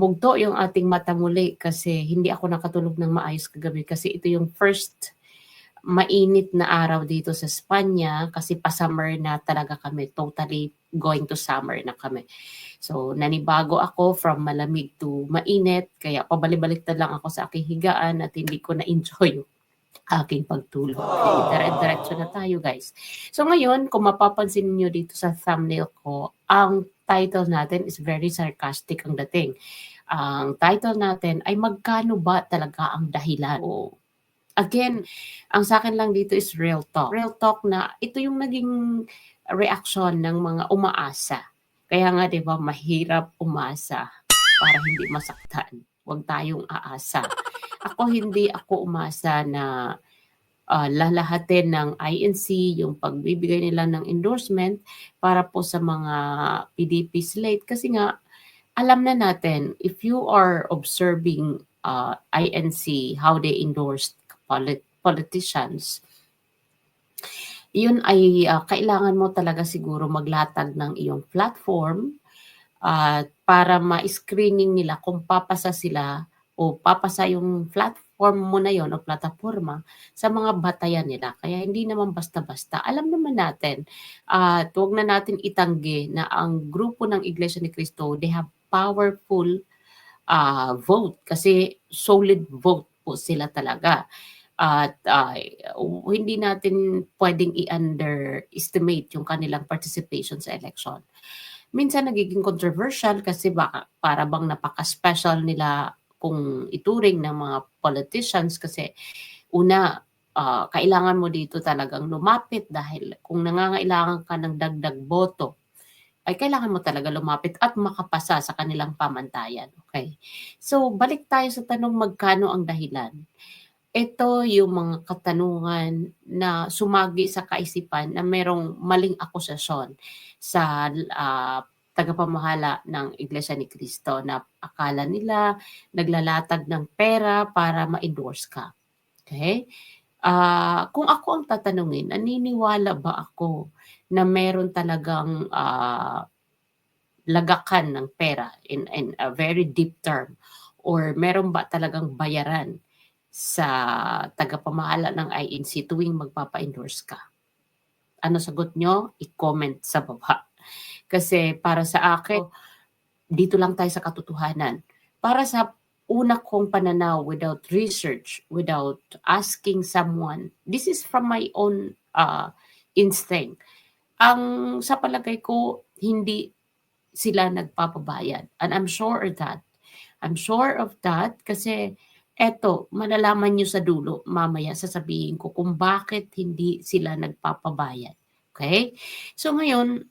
mugto yung ating mata muli kasi hindi ako nakatulog ng maayos kagabi kasi ito yung first mainit na araw dito sa Spanya kasi pa-summer na talaga kami. Totally going to summer na kami. So, nanibago ako from malamig to mainit. Kaya pabalik-balik na lang ako sa aking higaan at hindi ko na-enjoy aking pagtulog. Okay, dire-diretso na tayo guys. So ngayon, kung mapapansin niyo dito sa thumbnail ko, ang title natin is very sarcastic ang dating. Ang title natin ay magkano ba talaga ang dahilan? O, again, ang sa akin lang dito is real talk. Real talk na ito yung naging reaction ng mga umaasa. Kaya nga 'di ba mahirap umasa para hindi masaktan. Huwag tayong aasa. Ako hindi ako umasa na uh, lalahatin ng INC yung pagbibigay nila ng endorsement para po sa mga PDP slate. Kasi nga alam na natin if you are observing uh, INC how they endorsed polit- politicians yun ay uh, kailangan mo talaga siguro maglatag ng iyong platform uh, para ma-screening nila kung papasa sila o papasa yung platform mo na yon o plataforma sa mga batayan nila. Kaya hindi naman basta-basta. Alam naman natin at uh, huwag na natin itanggi na ang grupo ng Iglesia ni Cristo, they have powerful uh, vote kasi solid vote po sila talaga at uh, hindi natin pwedeng i-underestimate yung kanilang participation sa election. Minsan nagiging controversial kasi baka para bang napaka-special nila kung ituring ng mga politicians kasi una uh, kailangan mo dito talagang lumapit dahil kung nangangailangan ka ng dagdag boto ay kailangan mo talaga lumapit at makapasa sa kanilang pamantayan. Okay? So, balik tayo sa tanong magkano ang dahilan ito yung mga katanungan na sumagi sa kaisipan na merong maling akusasyon sa uh, tagapamahala ng Iglesia ni Cristo na akala nila naglalatag ng pera para ma-endorse ka. Okay? Uh, kung ako ang tatanungin, naniniwala ba ako na meron talagang uh, lagakan ng pera in, in a very deep term or meron ba talagang bayaran sa tagapamahala ng INC tuwing magpapa-endorse ka? Ano sagot nyo? I-comment sa baba. Kasi para sa akin, dito lang tayo sa katotohanan. Para sa una kong pananaw without research, without asking someone, this is from my own uh, instinct. Ang sa palagay ko, hindi sila nagpapabayad. And I'm sure of that. I'm sure of that kasi Eto, malalaman nyo sa dulo, mamaya sasabihin ko kung bakit hindi sila nagpapabayad. Okay? So ngayon,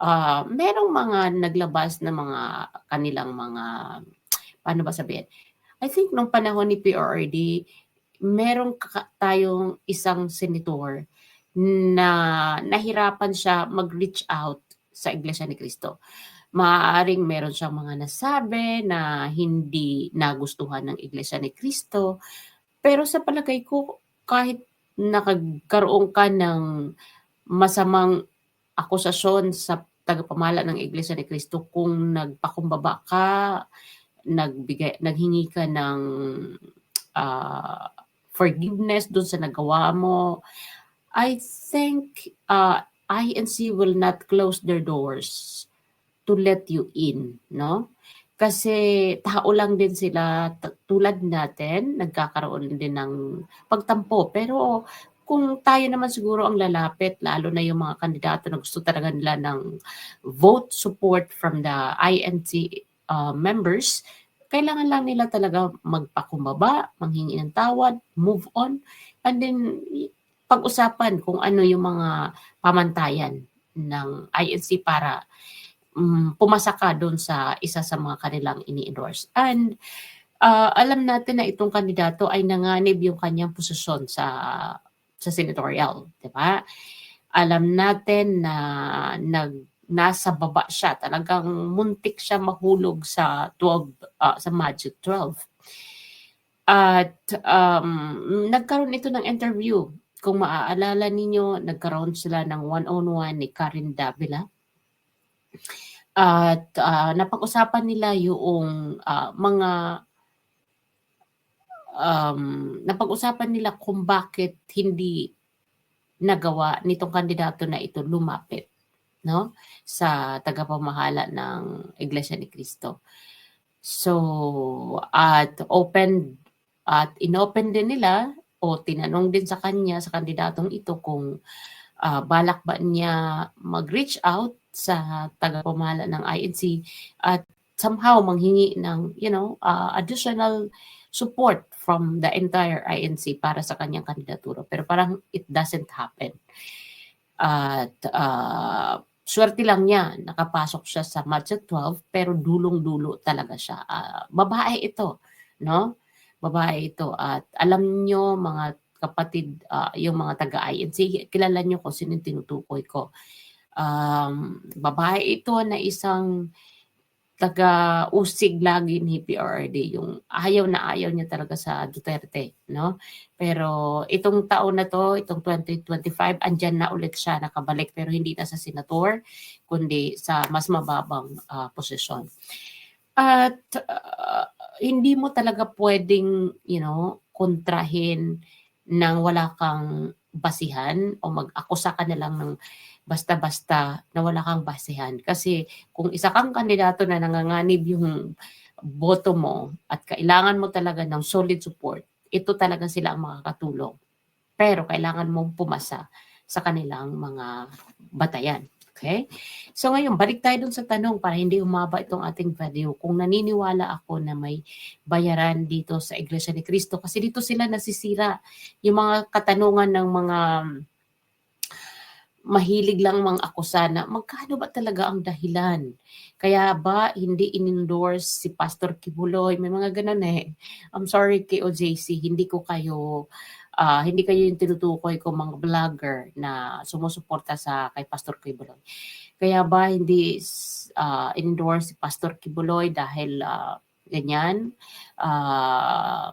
uh, merong mga naglabas na mga kanilang mga, paano ba sabihin? I think nung panahon ni PRRD, merong tayong isang senator na nahirapan siya mag-reach out sa Iglesia ni Cristo maaaring meron siyang mga nasabi na hindi nagustuhan ng Iglesia ni Cristo. Pero sa palagay ko, kahit nakagkaroon ka ng masamang akusasyon sa tagapamala ng Iglesia ni Cristo kung nagpakumbaba ka, nagbigay, naghingi ka ng uh, forgiveness doon sa nagawa mo, I think uh, INC will not close their doors to let you in, no? Kasi tao lang din sila tulad natin, nagkakaroon din ng pagtampo. Pero kung tayo naman siguro ang lalapit, lalo na yung mga kandidato na gusto talaga nila ng vote support from the INC uh, members, kailangan lang nila talaga magpakumbaba, manghingi ng tawad, move on, and then pag-usapan kung ano yung mga pamantayan ng INC para um, pumasa ka doon sa isa sa mga kanilang ini-endorse. And uh, alam natin na itong kandidato ay nanganib yung kanyang posisyon sa sa senatorial, 'di ba? Alam natin na nag nasa baba siya, talagang muntik siya mahulog sa 12 uh, sa Magic 12. At um, nagkaroon ito ng interview. Kung maaalala ninyo, nagkaroon sila ng one-on-one ni Karen Davila At, ah, napag-usapan nila yoong, ah, mga um, napag-usapan nila kung bakit hindi nagawa nitong kandidato na ito lumapit, 'no, sa tagapamahala ng Iglesia ni Cristo. So, at open at inopen din nila o tinanong din sa kanya, sa kandidatong ito kung, ah, balak ba niya mag-reach out sa tagapamahala ng INC at somehow manghingi ng, you know, ah, additional support from the entire INC para sa kanyang kandidatura. Pero parang it doesn't happen. At, ah, swerte lang niya, nakapasok siya sa Budget 12 pero dulong-dulo talaga siya. Ah, babae ito, 'no? Babae ito at alam niyo mga kapatid, ah, yung mga taga-INC, kilala niyo kung sino tinutukoy ko. Um, babae ito na isang taga-usig lagi ni PRRD, yung ayaw na ayaw niya talaga sa Duterte, no? Pero itong taon na 'to, itong 2025, andiyan na ulit siya, nakabalik pero hindi na sa senator, kundi sa mas mababang, ah, posisyon. At, ah, hindi mo talaga puwedeng, you know, kontrahin ng wala kang basihan o mag-akusa ka na lang ng basta-basta na wala kang basehan. Kasi kung isa kang kandidato na nanganganib yung boto mo at kailangan mo talaga ng solid support, ito talaga sila ang makakatulong. Pero kailangan mong pumasa sa kanilang mga batayan. Okay? So ngayon, balik tayo dun sa tanong para hindi umaba itong ating video. Kung naniniwala ako na may bayaran dito sa Iglesia ni Cristo, kasi dito sila nasisira yung mga katanungan ng mga mahilig lang mga akusa na magkano ba talaga ang dahilan? Kaya ba hindi in-endorse si Pastor Kibuloy? May mga ganun eh. I'm sorry KOJC, hindi ko kayo uh, hindi kayo yung tinutukoy ko mga vlogger na sumusuporta sa kay Pastor Kibuloy. Kaya ba hindi uh, endorse si Pastor Kibuloy dahil uh, ganyan? Uh,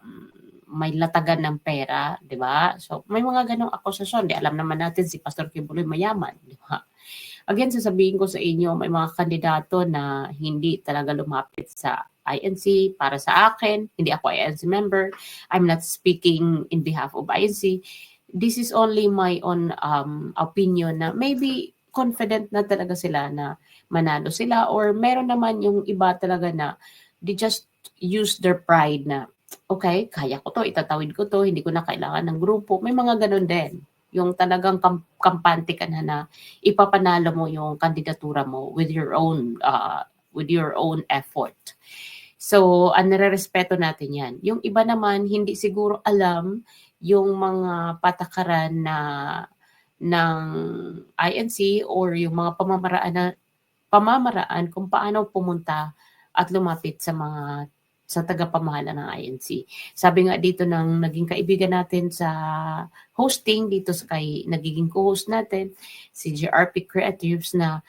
may latagan ng pera, di ba? So, may mga ganong akusasyon. Di alam naman natin si Pastor Kibuloy mayaman, di ba? Again, sasabihin ko sa inyo, may mga kandidato na hindi talaga lumapit sa INC para sa akin. Hindi ako INC member. I'm not speaking in behalf of INC. This is only my own um, opinion na maybe confident na talaga sila na manalo sila or meron naman yung iba talaga na they just use their pride na okay, kaya ko to, itatawid ko to, hindi ko na kailangan ng grupo. May mga ganun din. Yung talagang kam- kampante ka na na ipapanalo mo yung kandidatura mo with your own uh, with your own effort. So, ang nire-respeto natin yan. Yung iba naman, hindi siguro alam yung mga patakaran na ng INC or yung mga pamamaraan na pamamaraan kung paano pumunta at lumapit sa mga sa tagapamahala ng INC. Sabi nga dito ng naging kaibigan natin sa hosting dito sa kay nagiging co-host natin si GRP Creatives na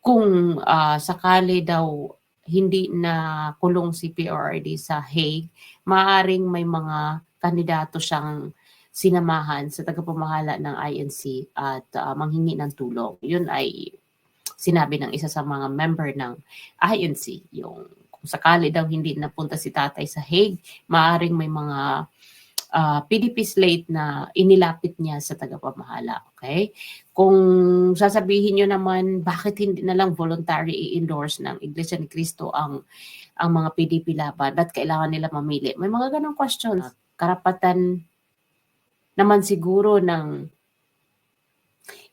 kung uh, sakali daw hindi na kulong si PRRD sa Hague, maaring may mga kandidato siyang sinamahan sa tagapamahala ng INC at uh, manghingi ng tulong. Yun ay sinabi ng isa sa mga member ng INC, yung kung sakali daw hindi napunta si tatay sa Hague, maaring may mga uh, ah, PDP slate na inilapit niya sa tagapamahala. Okay? Kung sasabihin nyo naman, bakit hindi na lang voluntary i-endorse ng Iglesia ni Cristo ang ang mga PDP laban? Ba't kailangan nila mamili? May mga ganong question. Karapatan naman siguro ng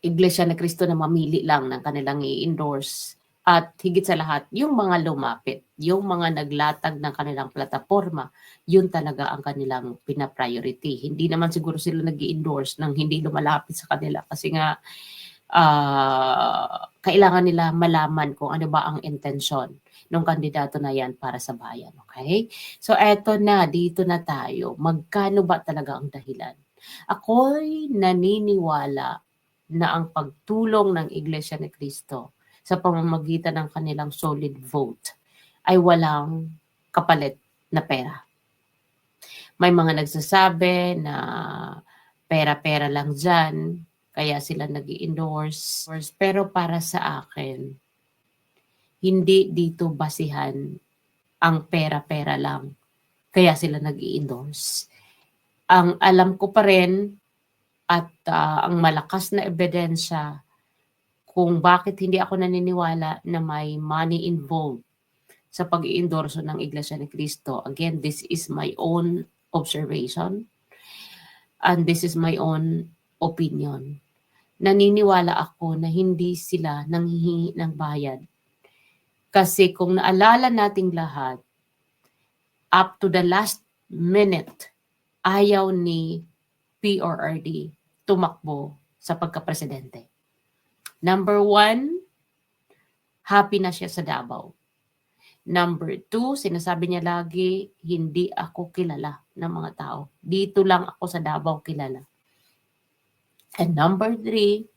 Iglesia ni Cristo na mamili lang ng kanilang i-endorse at higit sa lahat, yung mga lumapit, yung mga naglatag ng kanilang plataforma, yun talaga ang kanilang pina-priority. Hindi naman siguro sila nag endorse ng hindi lumalapit sa kanila kasi nga uh, kailangan nila malaman kung ano ba ang intensyon ng kandidato na yan para sa bayan. Okay? So eto na, dito na tayo. Magkano ba talaga ang dahilan? Ako'y naniniwala na ang pagtulong ng Iglesia ni Cristo sa pamamagitan ng kanilang solid vote ay walang kapalit na pera. May mga nagsasabi na pera-pera lang dyan, kaya sila nag endorse Pero para sa akin, hindi dito basihan ang pera-pera lang. Kaya sila nag endorse Ang alam ko pa rin at uh, ang malakas na ebidensya kung bakit hindi ako naniniwala na may money involved sa pag-iendorso ng Iglesia ni Cristo. Again, this is my own observation and this is my own opinion. Naniniwala ako na hindi sila nanghihingi ng bayad. Kasi kung naalala nating lahat, up to the last minute, ayaw ni PRRD tumakbo sa pagka-presidente. Number one, happy na siya sa Davao Number two, sinasabi niya lagi, hindi ako kilala ng mga tao. Dito lang ako sa Davao kilala. And number three,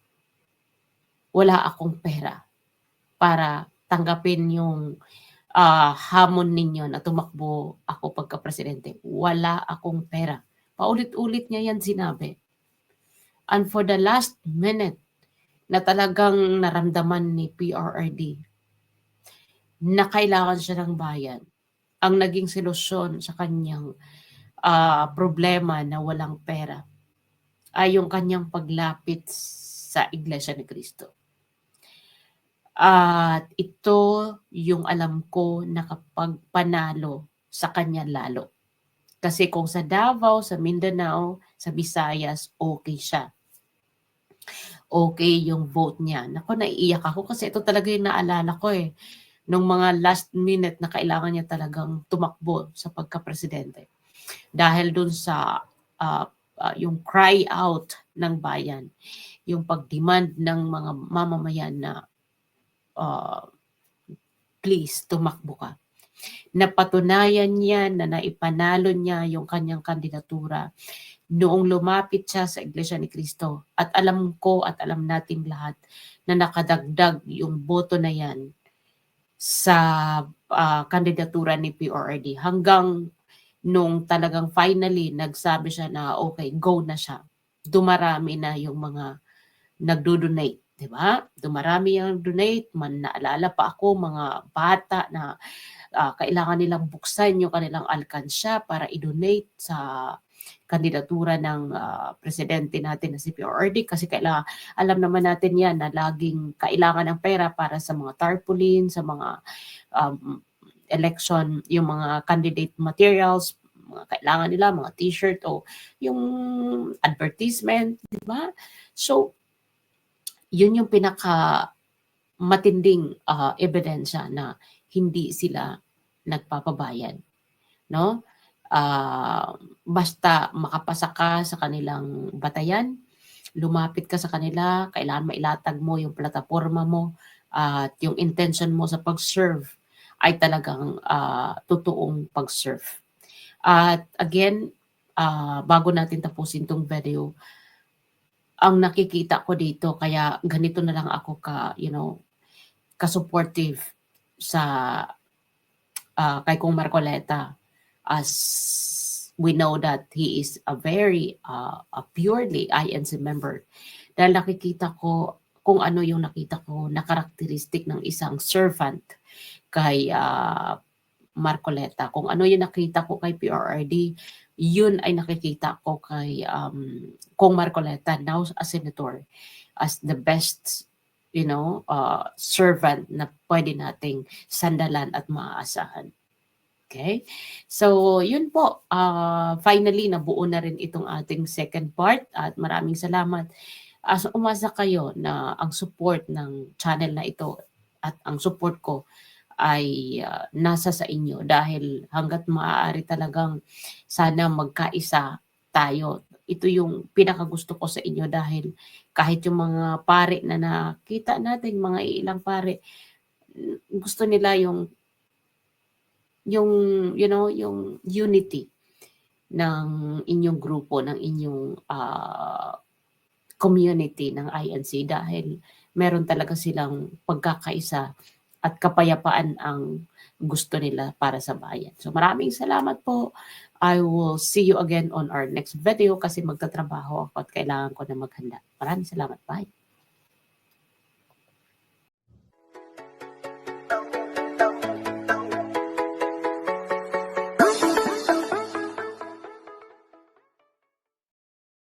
wala akong pera para tanggapin yung uh, hamon ninyo na tumakbo ako pagka-presidente. Wala akong pera. Paulit-ulit niya yan sinabi. And for the last minute, na talagang naramdaman ni PRRD na kailangan siya ng bayan. Ang naging solusyon sa kanyang uh, problema na walang pera ay yung kanyang paglapit sa Iglesia ni Cristo. At ito yung alam ko na kapag panalo sa kanya lalo. Kasi kung sa Davao, sa Mindanao, sa Visayas, okay siya. Okay yung vote niya. Nako, naiiyak ako kasi ito talaga yung naalala ko eh nung mga last minute na kailangan niya talagang tumakbo sa pagka-presidente. Dahil dun sa uh, uh, yung cry out ng bayan, yung pagdemand ng mga mamamayan na uh, please tumakbo ka. Napatunayan niya na naipanalo niya yung kanyang kandidatura noong lumapit siya sa Iglesia ni Cristo. At alam ko at alam nating lahat na nakadagdag yung boto na yan sa uh, kandidatura ni PRD hanggang nung talagang finally nagsabi siya na okay, go na siya. Dumarami na yung mga nagdo-donate, 'di ba? Dumarami yung donate, man naalala pa ako mga bata na uh, kailangan nilang buksan yung kanilang alkansya para i-donate sa kandidatura ng uh, presidente natin na si PRD kasi kailangan, alam naman natin yan na laging kailangan ng pera para sa mga tarpaulin, sa mga um, election, yung mga candidate materials, mga kailangan nila, mga t-shirt o yung advertisement, di ba? So, yun yung pinaka matinding uh, ebidensya na hindi sila nagpapabayad. No? Uh, basta makapasa ka sa kanilang batayan, lumapit ka sa kanila, kailangan mailatag mo yung plataforma mo at yung intention mo sa pag-serve ay talagang uh, totoong pag-serve. At again, uh, bago natin tapusin tong video, ang nakikita ko dito, kaya ganito na lang ako ka, you know, ka-supportive sa uh, kay Kong Marcoleta as we know that he is a very uh, a purely INC member. Dahil nakikita ko kung ano yung nakita ko na karakteristik ng isang servant kay uh, Marcoleta. Kung ano yung nakita ko kay PRRD, yun ay nakikita ko kay um, Kong Marcoleta now as senator as the best you know uh, servant na pwede nating sandalan at maaasahan. Okay? So, yun po. Uh, finally, nabuo na rin itong ating second part at maraming salamat. As umasa kayo na ang support ng channel na ito at ang support ko ay uh, nasa sa inyo dahil hanggat maaari talagang sana magkaisa tayo. Ito yung pinakagusto ko sa inyo dahil kahit yung mga pare na nakita natin, mga ilang pare, gusto nila yung yung you know yung unity ng inyong grupo ng inyong uh, community ng INC dahil meron talaga silang pagkakaisa at kapayapaan ang gusto nila para sa bayan. So maraming salamat po. I will see you again on our next video kasi magtatrabaho ako at kailangan ko na maghanda. Maraming salamat. Bye.